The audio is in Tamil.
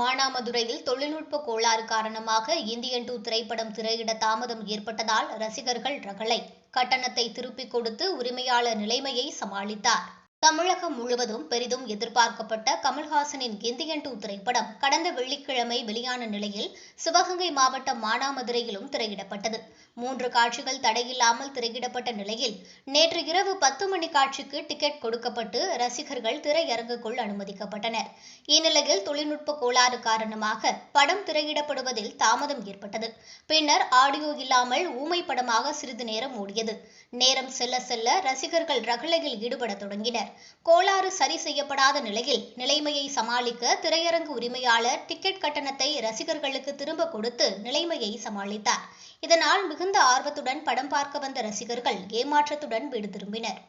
மானாமதுரையில் தொழில்நுட்ப கோளாறு காரணமாக இந்தியன் டூ திரைப்படம் திரையிட தாமதம் ஏற்பட்டதால் ரசிகர்கள் ரகளை கட்டணத்தை திருப்பிக் கொடுத்து உரிமையாளர் நிலைமையை சமாளித்தார். தமிழகம் முழுவதும் பெரிதும் எதிர்பார்க்கப்பட்ட கமல்ஹாசனின் இந்தியன் டூ திரைப்படம் கடந்த வெள்ளிக்கிழமை வெளியான நிலையில் சிவகங்கை மாவட்டம் மானாமதுரையிலும் திரையிடப்பட்டது. மூன்று காட்சிகள் தடையில்லாமல் திரையிடப்பட்ட நிலையில் நேற்று இரவு பத்து மணி காட்சிக்கு டிக்கெட் கொடுக்கப்பட்டு ரசிகர்கள் திரையரங்குக்குள் அனுமதிக்கப்பட்டனர். இந்நிலையில் தொழில்நுட்ப கோளாறு காரணமாக படம் திரையிடப்படுவதில் தாமதம் ஏற்பட்டது. பின்னர் ஆடியோ இல்லாமல் ஊமை படமாக சிறிது நேரம் ஓடியது. நேரம் செல்ல செல்ல ரசிகர்கள் ரகளையில் ஈடுபட தொடங்கினர். கோளாறு சரி செய்யப்படாத நிலையில் நிலைமையை சமாளிக்க திரையரங்கு உரிமையாளர் டிக்கெட் கட்டணத்தை ரசிகர்களுக்கு திரும்ப கொடுத்து நிலைமையை சமாளித்தார். இதனால் மிகுந்த ஆர்வத்துடன் படம் பார்க்க வந்த ரசிகர்கள் ஏமாற்றத்துடன் வீடு திரும்பினர்.